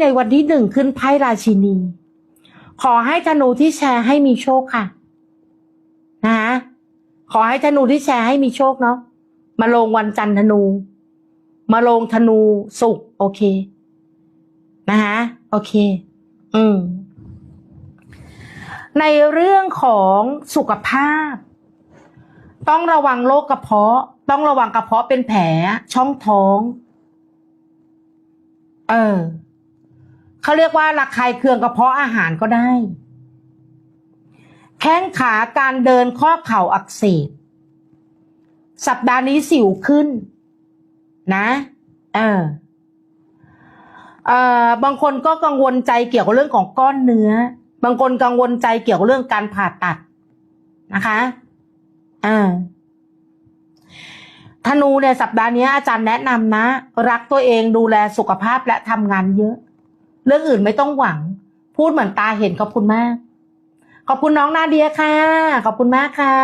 ในวันที่หนึ่งขึ้นไพ่ราชินี ขอให้ธนูที่แชร์ให้มีโชคค่ะนะคะขอให้ธนูที่แชร์ให้มีโชคเนาะมาลงวันจันทร์ธนู มาลงธนูสุกโอเค นะคะโอเค อืม ในเรื่องของสุขภาพ ต้องระวังโรคกระเพาะ ต้องระวังกระเพาะเป็นแผลช่องท้อง เออ เขาเรียกว่าระคายเคืองกระเพาะอาหารก็ได้ แข้งขาการเดินข้อเข่าอักเสบ สัปดาห์นี้สิวขึ้น นะเออเอ่อบางคนก็กังวลใจเกี่ยวกับเรื่องของก้อนเนื้อ บางคนกังวลใจเกี่ยวกับเรื่องการผ่าตัดนะคะอ่าธนูเนี่ยสัปดาห์นี้อาจารย์แนะนำนะ รักตัวเองดูแลสุขภาพและทำงานเยอะ เรื่องอื่นไม่ต้องหวัง พูดเหมือนตาเห็นขอบคุณมาก ขอบคุณน้องนาเดียค่ะ ขอบคุณมากค่ะ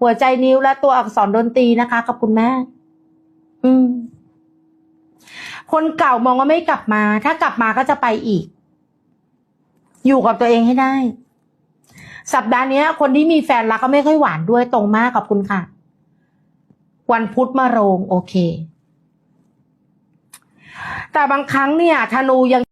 หัวใจนิ้วและตัวอักษรดนตรีนะคะ ขอบคุณมาก อืม คนเก่ามองว่าไม่กลับมา ถ้ากลับมาก็จะไปอีก อยู่กับตัวเองให้ได้ สัปดาห์นี้คนที่มีแฟนรักก็ไม่ค่อยหวานด้วยตรงมากขอบคุณค่ะ วันพุธมาโรง โอเคแต่บางครั้งเนี่ยธนูยัง